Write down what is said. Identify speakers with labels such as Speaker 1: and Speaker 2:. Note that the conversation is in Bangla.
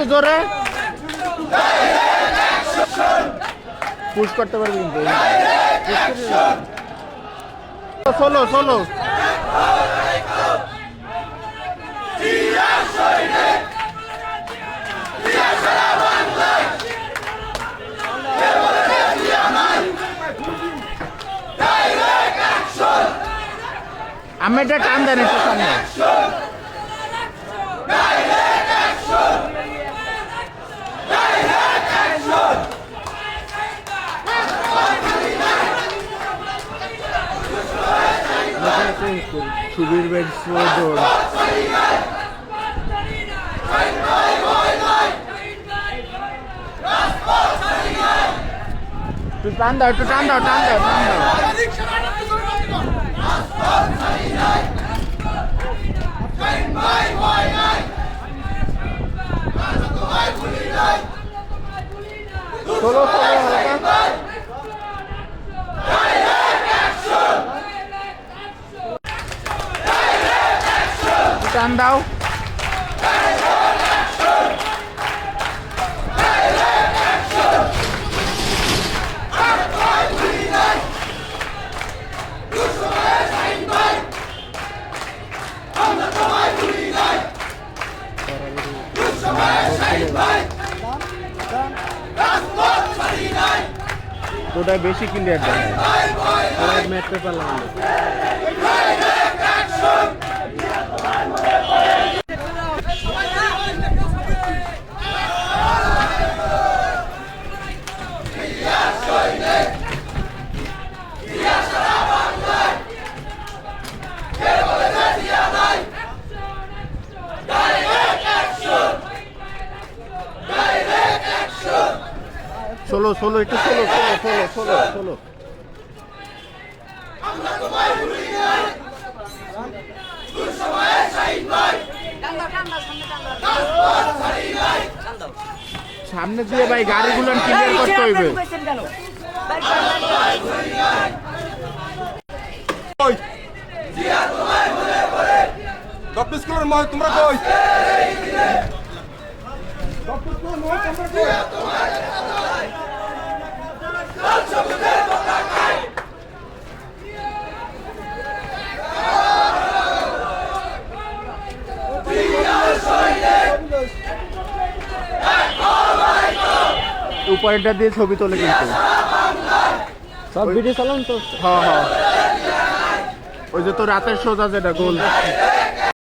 Speaker 1: একটু জোরে। পুশ করতে পারবে কিন্তু। আমি এটা কান দেন একটু সামনে সুবীর বেড দৌড় একটু টান দাও একটু টান দাও টান দাও টান দাও ষোলো ষোলো হালকা একটু টান দাও। ওটাই বেশি ক্লিয়ার দেয়। পেপার ষোলো ষোলো একটু ষোলো ষোলো ষোলো ষোলো ষোলো সামনে দিয়ে ভাই গাড়িগুলো ক্লিয়ার করতে হইবে।
Speaker 2: ডক্টর স্কুলের তোমরা কই?
Speaker 1: উপরেরটা দিয়ে ছবি তোলে কিন্তু।
Speaker 3: সব ভিডিও চালান তো?
Speaker 1: হ্যাঁ হ্যাঁ। ওই যে তো রাতের সোজা যেটা গোল।